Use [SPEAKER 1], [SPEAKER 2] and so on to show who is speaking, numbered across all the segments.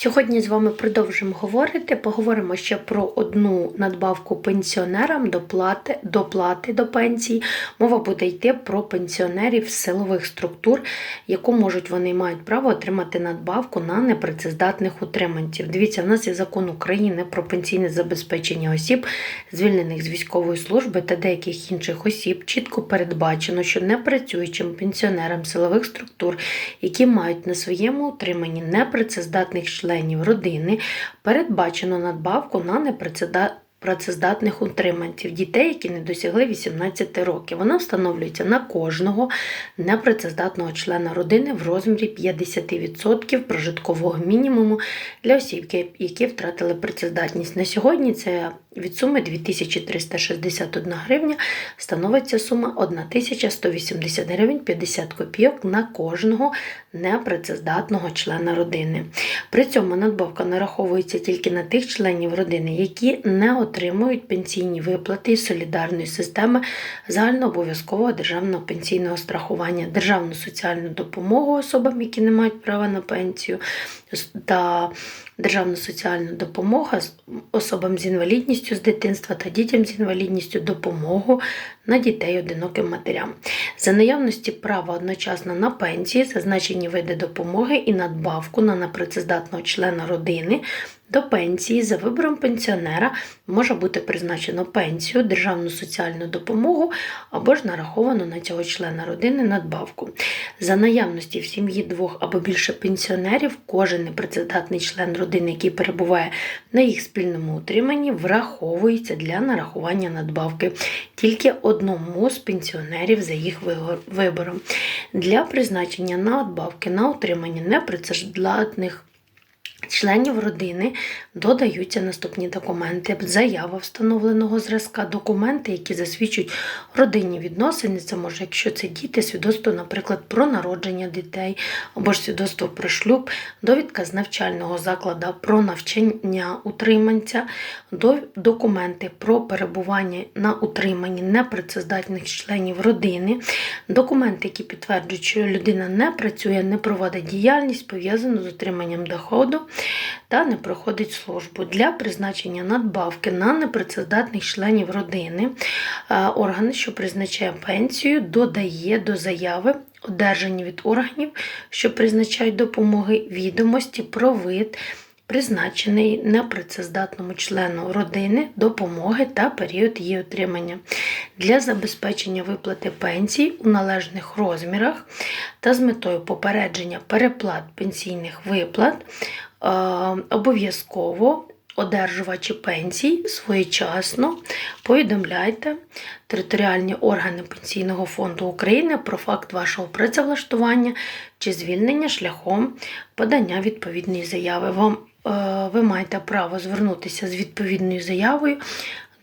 [SPEAKER 1] Сьогодні з вами продовжимо говорити. Поговоримо ще про одну надбавку пенсіонерам до плати, до плати до пенсії. Мова буде йти про пенсіонерів з силових структур, яку можуть вони мають право отримати надбавку на непрацездатних утриманців. Дивіться, в нас є закон України про пенсійне забезпечення осіб, звільнених з військової служби та деяких інших осіб. Чітко передбачено, що непрацюючим пенсіонерам силових структур, які мають на своєму утриманні непрацездатних членів родини, передбачено надбавку на непрацездатних утриманців дітей, які не досягли 18 років. Вона встановлюється на кожного непрацездатного члена родини в розмірі 50% прожиткового мінімуму для осіб, які втратили працездатність. На сьогодні це від суми 2361 гривня становиться сума 1180 гривень 50 копійок на кожного непрацездатного члена родини. При цьому надбавка нараховується тільки на тих членів родини, які не отримують пенсійні виплати із солідарної системи загальнообов'язкового державного пенсійного страхування, державну соціальну допомогу особам, які не мають права на пенсію, та державну соціальну допомогу особам з інвалідністю з дитинства та дітям з інвалідністю допомогу на дітей одиноким матерям. За наявності права одночасно на пенсії, зазначені види допомоги і надбавку на непрацездатного члена родини. До пенсії за вибором пенсіонера може бути призначено пенсію, державну соціальну допомогу або ж нараховано на цього члена родини надбавку. За наявності в сім'ї двох або більше пенсіонерів, кожен непрацездатний член родини, який перебуває на їх спільному утриманні, враховується для нарахування надбавки тільки одному з пенсіонерів за їх вибором. Для призначення надбавки на утримання непрацездатних Членів родини додаються наступні документи: заява встановленого зразка, документи, які засвідчують родинні відносини. Це може, якщо це діти, свідоцтво, наприклад, про народження дітей, або ж свідоцтво про шлюб, довідка з навчального закладу про навчання утриманця, до- документи про перебування на утриманні непрацездатних членів родини, документи, які підтверджують, що людина не працює, не проводить діяльність, пов'язану з отриманням доходу та не проходить службу. Для призначення надбавки на непрацездатних членів родини е, орган, що призначає пенсію, додає до заяви. Одержані від органів, що призначають допомоги, відомості про вид, призначений непрацездатному члену родини допомоги та період її отримання. Для забезпечення виплати пенсій у належних розмірах та з метою попередження переплат пенсійних виплат е, обов'язково одержувачі пенсій своєчасно повідомляйте територіальні органи Пенсійного фонду України про факт вашого працевлаштування чи звільнення шляхом подання відповідної заяви. Вам е, ви маєте право звернутися з відповідною заявою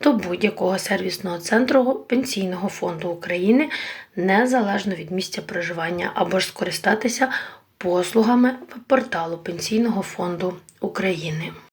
[SPEAKER 1] до будь-якого сервісного центру Пенсійного фонду України незалежно від місця проживання або ж скористатися послугами порталу Пенсійного фонду України.